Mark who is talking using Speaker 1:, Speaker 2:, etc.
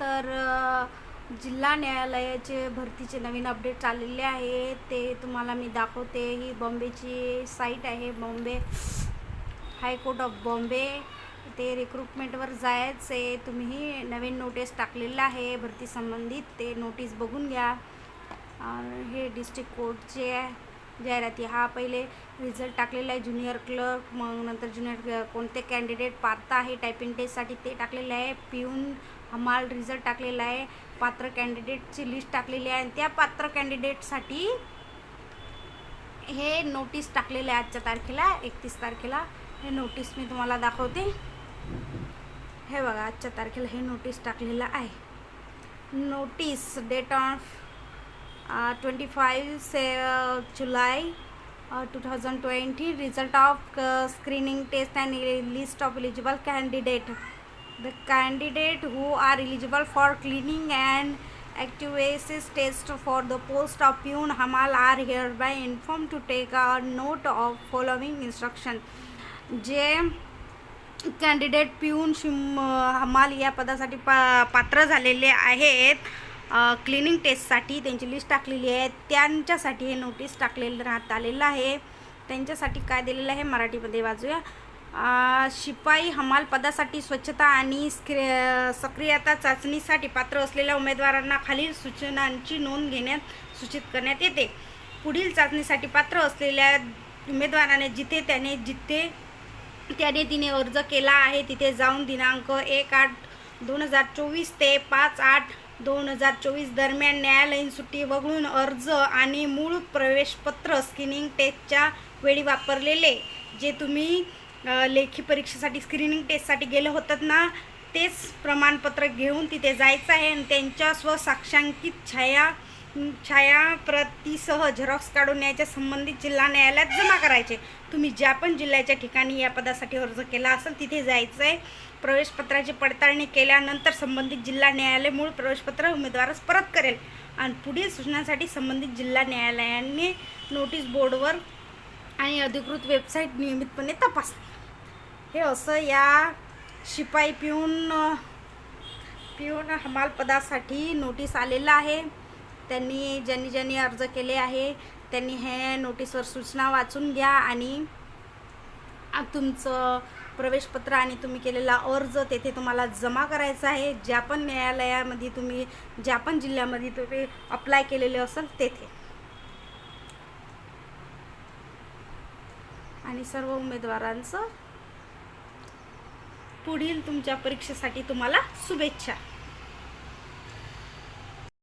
Speaker 1: तर जिल्हा न्यायालयाचे भरतीचे नवीन अपडेट आलेले आहे ते तुम्हाला मी दाखवते. ही बॉम्बेची साईट आहे. Bombay high court of Bombay. ते रिक्रुटमेंटवर जायचं आहे. तुम्हीही नवीन नोटीस टाकलेलं आहे. भरती संबंधित ते नोटीस बघून घ्या. हे डिस्ट्रिक्ट कोर्टचे जाहिराती हा पहिले रिझल्ट टाकलेला आहे ज्युनियर क्लर्क मग नंतर ज्युनियर कोणते कॅन्डिडेट पात्र आहे टायपिंग टेस्टसाठी ते टाकलेलं आहे. पिऊन हमाल रिझल्ट टाकलेला आहे. पात्र कॅन्डिडेटची लिस्ट टाकलेली आहे. आणि त्या पात्र कॅन्डिडेटसाठी हे नोटीस टाकलेलं आहे आजच्या तारखेला एकतीस तारखेला. हे नोटीस मी तुम्हाला दाखवते. हे बघा आजच्या तारखेला हे नोटीस टाकलेलं आहे. Notice date of twenty five say July two thousand twenty result of screening test and list of eligible candidate the candidate who are eligible for cleaning and activities test for the post of peon hamal are hereby inform to take a note of following instruction जे candidate peon शिम हमाल या पदासाठी पा पात्र झालेले आहेत cleaning टेस्टसाठी त्यांची लिस्ट टाकलेली आहे. त्यांच्यासाठी हे नोटीस टाकलेलं राहत आलेलं आहे. त्यांच्यासाठी काय दिलेलं आहे मराठीमध्ये वाजूया. शिपाई हमाल पदासाठी स्वच्छता आणि सक्रियता चाचणीसाठी पात्र असलेल्या उमेदवारांना खालील सूचनांची नोंद घेण्यात सूचित करण्यात येते. पुढील चाचणीसाठी पात्र असलेल्या उमेदवाराने जिथे त्याने जिथे त्याने तिने अर्ज केला आहे तिथे जाऊन दिनांक एक आठ दोन हजार चोवीस ते पाच आठ दोन हजार चोवीस दरम्यान न्यायालयीन सुट्टी वगळून अर्ज आणि मूळ प्रवेशपत्र स्क्रीनिंग टेस्टच्या वेळी वापरलेले. जे तुम्ही लेखी परीक्षेसाठी स्क्रीनिंग टेस्टसाठी गेलं होतात ना तेच प्रमाणपत्र घेऊन तिथे जायचं आहे आणि त्यांच्या स्वसाक्षांकित छाया छायाप्रतीसह झेरॉक्स काढून यायच्या संबंधित जिल्हा न्यायालयात जमा करायचे. तुम्ही ज्या पण जिल्ह्याच्या ठिकाणी या पदासाठी अर्ज केला असेल तिथे जायचं आहे प्रवेशपत्राची पडताळणी केल्यानंतर संबंधित जिल्हा न्यायालय मूळ प्रवेशपत्र उमेदवारास परत करेल. आणि पुढील सूचनांसाठी संबंधित जिल्हा न्यायालयाने नोटीस बोर्डवर आणि अधिकृत वेबसाईट नियमितपणे तपास हे असं या शिपाई पिऊन पिऊन हमालपदासाठी नोटीस आलेलं आहे. त्यांनी ज्यांनी ज्यांनी अर्ज केले आहे त्यांनी हे नोटीसवर सूचना वाचून घ्या आणि तुमचं प्रवेशपत्र आणि तुम्ही केलेला अर्ज तेथे तुम्हाला जमा करायचा आहे. ज्या पण न्यायालयामध्ये तुम्ही ज्या पण जिल्ह्यामध्ये तुम्ही अप्लाय केलेले असेल तेथे. आणि सर्व उमेदवारांचं पुढील तुमच्या परीक्षेसाठी तुम्हाला शुभेच्छा.